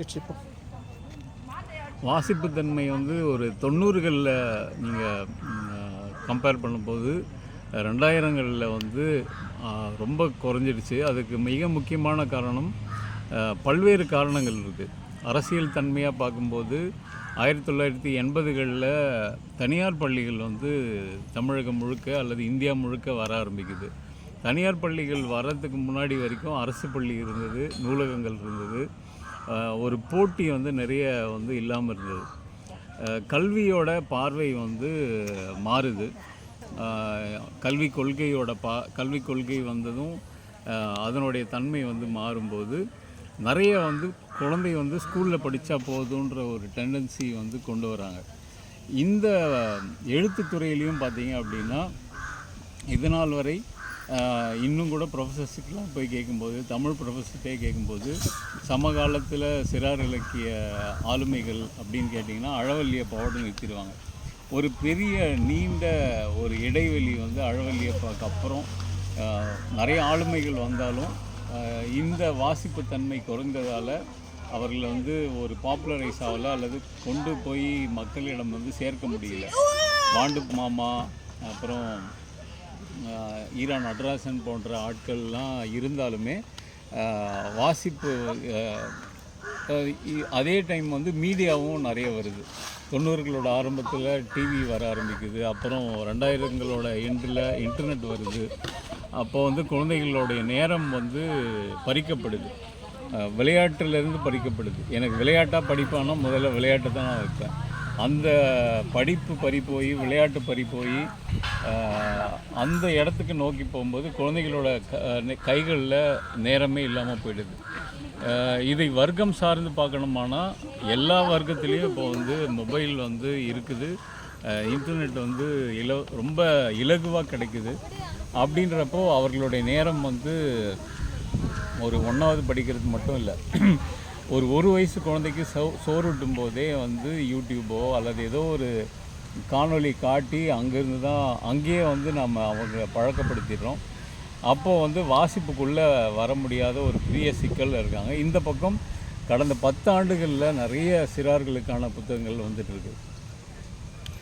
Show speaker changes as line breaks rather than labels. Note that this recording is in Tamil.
நிச்சயிப்போம்
வாசிப்புத்தன்மை வந்து ஒரு தொண்ணூறுகளில் நீங்கள் கம்பேர் பண்ணும்போது ரெண்டாயிரங்களில் வந்து ரொம்ப குறைஞ்சிடுச்சு. அதுக்கு மிக முக்கியமான காரணம் பல்வேறு காரணங்கள் இருக்குது அரசியல் தன்மையாக பார்க்கும்போது ஆயிரத்தி தொள்ளாயிரத்தி எண்பதுகளில் தனியார் பள்ளிகள் வந்து தமிழகம் முழுக்க அல்லது இந்தியா முழுக்க வர ஆரம்பிக்குது. தனியார் பள்ளிகள் வர்றதுக்கு முன்னாடி வரைக்கும் அரசு பள்ளி இருந்தது நூலகங்கள் இருந்தது. ஒரு போட்டி வந்து நிறைய வந்து இல்லாமல் இருந்தது. கல்வியோட பார்வை வந்து மாறுது. கல்வி கொள்கையோட பா கல்வி கொள்கை வந்ததும் அதனுடைய தன்மை வந்து மாறும்போது நிறைய வந்து குழந்தை வந்து ஸ்கூலில் படித்தா போதுன்ற ஒரு டெண்டன்சி வந்து கொண்டு வராங்க. இந்த எழுத்துத்துறையிலையும் பார்த்தீங்க அப்படின்னா இது நாள் வரை இன்னும் கூட ப்ரொஃபஸர்ஸுக்கெலாம் போய் கேட்கும்போது தமிழ் ப்ரொஃபஸர்கிட்டே கேட்கும்போது சமகாலத்தில் சிறார் இலக்கிய ஆளுமைகள் அப்படின்னு கேட்டிங்கன்னா அழவல்லியப்பாவோடு நிறுத்திடுவாங்க. ஒரு பெரிய நீண்ட ஒரு இடைவெளி வந்து அழவல்லியப்பாவுக்கு அப்புறம் நிறைய ஆளுமைகள் வந்தாலும் இந்த வாசிப்பு தன்மை குறைந்ததால் அவர்களை வந்து ஒரு பாப்புலரைஸ் ஆகலை அல்லது கொண்டு போய் மக்களிடம் வந்து சேர்க்க முடியல. வாண்டு மாமா அப்புறம் ஈரா நடராசன் போன்ற ஆட்கள்லாம் இருந்தாலுமே வாசிப்பு அதே டைம் வந்து மீடியாவும் நிறைய வருது. தொண்ணூறுகளோட ஆரம்பத்தில் டிவி வர ஆரம்பிக்குது. அப்புறம் ரெண்டாயிரங்களோட எண்டில் இன்டர்நெட் வருது. அப்போ வந்து குழந்தைகளுடைய நேரம் வந்து பறிக்கப்படுது. விளையாட்டுலேருந்து பறிக்கப்படுது. எனக்கு விளையாட்டாக படிப்பானா முதல்ல விளையாட்டை தான் நான் வைப்பேன். அந்த படிப்பு பறி போய் விளையாட்டு பறி போய் அந்த இடத்துக்கு நோக்கி போகும்போது குழந்தைகளோட க கைகளில் நேரமே இல்லாமல் போயிடுது. இதை வர்க்கம் சார்ந்து பார்க்கணுமானா எல்லா வர்க்கத்துலேயும் இப்போ வந்து மொபைல் வந்து இருக்குது. இன்டர்நெட் வந்து இல ரொம்ப இலகுவாக கிடைக்குது. அப்படின்றப்போ அவர்களுடைய நேரம் வந்து ஒரு ஒன்றாவது படிக்கிறது மட்டும் இல்லை. ஒரு ஒரு வயசு குழந்தைக்கு சோ சோறு போதே வந்து யூடியூபோ அல்லது ஏதோ ஒரு காணொளி காட்டி அங்கேருந்து தான் அங்கேயே வந்து நம்ம அவங்க பழக்கப்படுத்திடுறோம். அப்போது வந்து வாசிப்புக்குள்ளே வர முடியாத ஒரு பெரிய சிக்கல் இருக்காங்க. இந்த பக்கம் கடந்த பத்து ஆண்டுகளில் நிறைய சிறார்களுக்கான புத்தகங்கள் வந்துட்டு இருக்குது